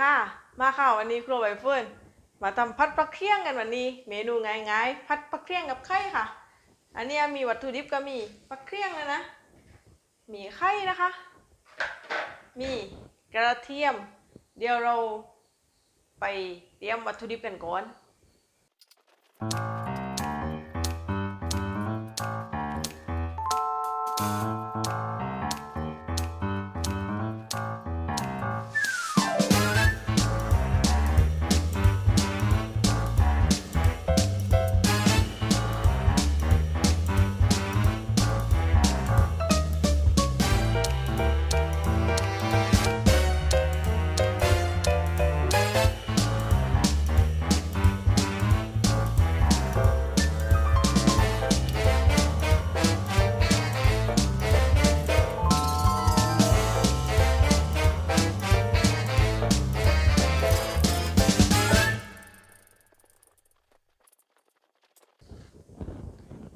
ค่ะ มาค่ะวันนี้ครัวใบเฟิร์นมาทำพัดปลาเคี่ยงกันวันนี้ เมนูง่ายๆพัดปลาเคี่ยงกับไข่ค่ะ อันนี้มีวัตถุดิบก็มีปลาเคี่ยงเลยนะ มีไข่นะคะ มีกระเทียม เดี๋ยวเราไปเตรียมวัตถุดิบกันก่อน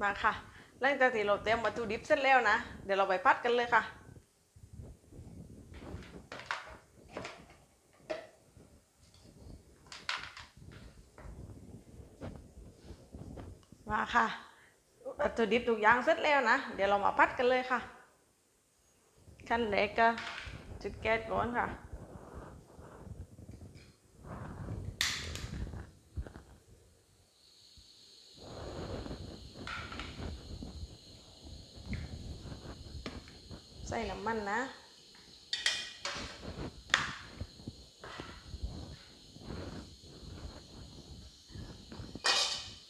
มาค่ะ หลังจากที่เราเตรียมวัตถุดิบเสร็จแล้วนะ เดี๋ยวเราไปพัดกันเลยค่ะมาค่ะวัตถุดิบทุกอย่างเสร็จแล้วนะ เดี๋ยวเรามาพัดกันเลยค่ะ ขั้นแรกก็จุดแก๊สก่อนค่ะ ใส่น้ำมันนะ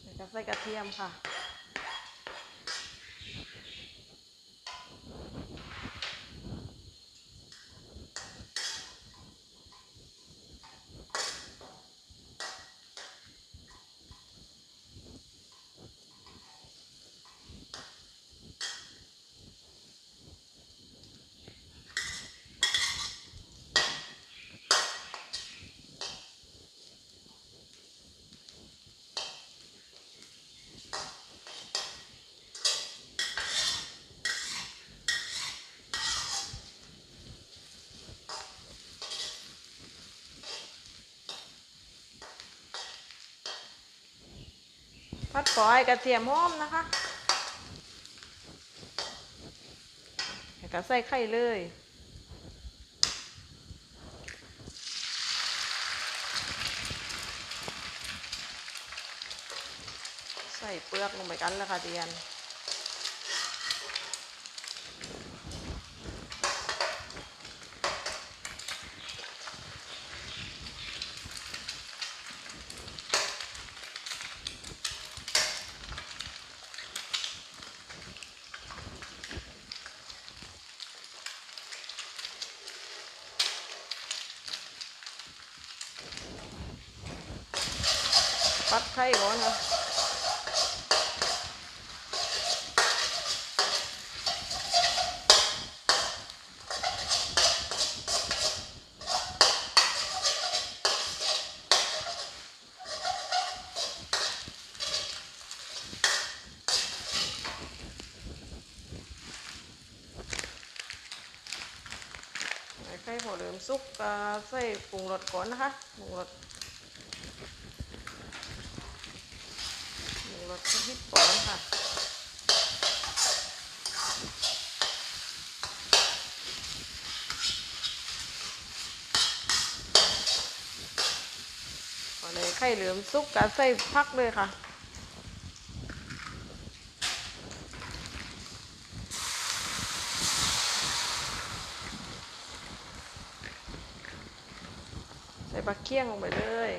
แล้วก็ใส่กระเทียมค่ะ ผัดปอยกระเทียมหอมนะคะแล้วก็ใส่ไข่เลยใส่เปลือกลงไปกันแล้วค่ะเดียน ปัดไข่ก่อนค่ะไข่พอเริ่มสุกก็ใส่ปรุงรสก่อนนะคะปรุงรส หมู รสชนิดก่อนค่ะ พอเลยไข่เหลือมซุกกับใส่พักเลยค่ะใส่ปลาเคี่ยงลงไปเลย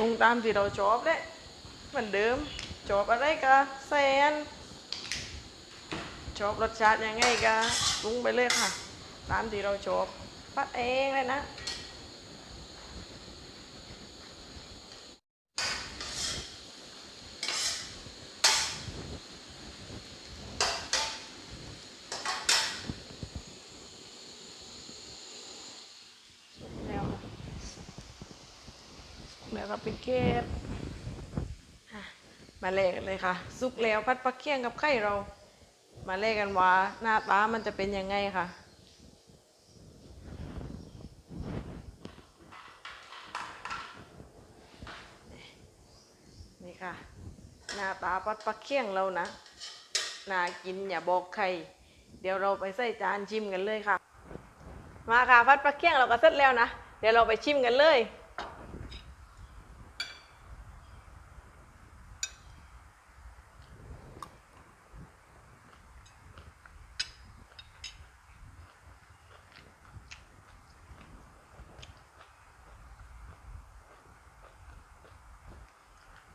ลุงตามที่เราชอบเลยเหมือนเดิมชอบอะไรกะแซนชอบรสชาติยังไงกะปรุงไปเลยค่ะ ตามที่เราชอบปัดเองเลยนะ ก็ปิดเกตอะมาเล่กันเลยค่ะซุกแล้วพัดปักเคี่ยงกับไข่เรา มาเล่กันว่า หน้าตามันจะเป็นยังไงค่ะนี่ค่ะ หน้าตาปัดปักเคี่ยงเรานะน่ากินอย่าบอกใคร เดี๋ยวเราไปใส่จานชิมกันเลยค่ะ มาค่ะพัดปลาเคี่ยงเราก็เสร็จแล้วนะ เดี๋ยวเราไปชิมกันเลย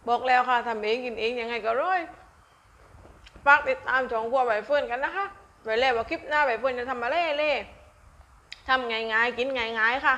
บอกแล้วค่ะทำเองกินเองยังไงก็ร้อยฝากติดตามช่องครัวใบเฟิร์นกันนะคะไว้แล้วว่าคลิปหน้าใบเฟิร์นจะทำอะไรเล่ทำง่ายๆกินง่ายๆค่ะ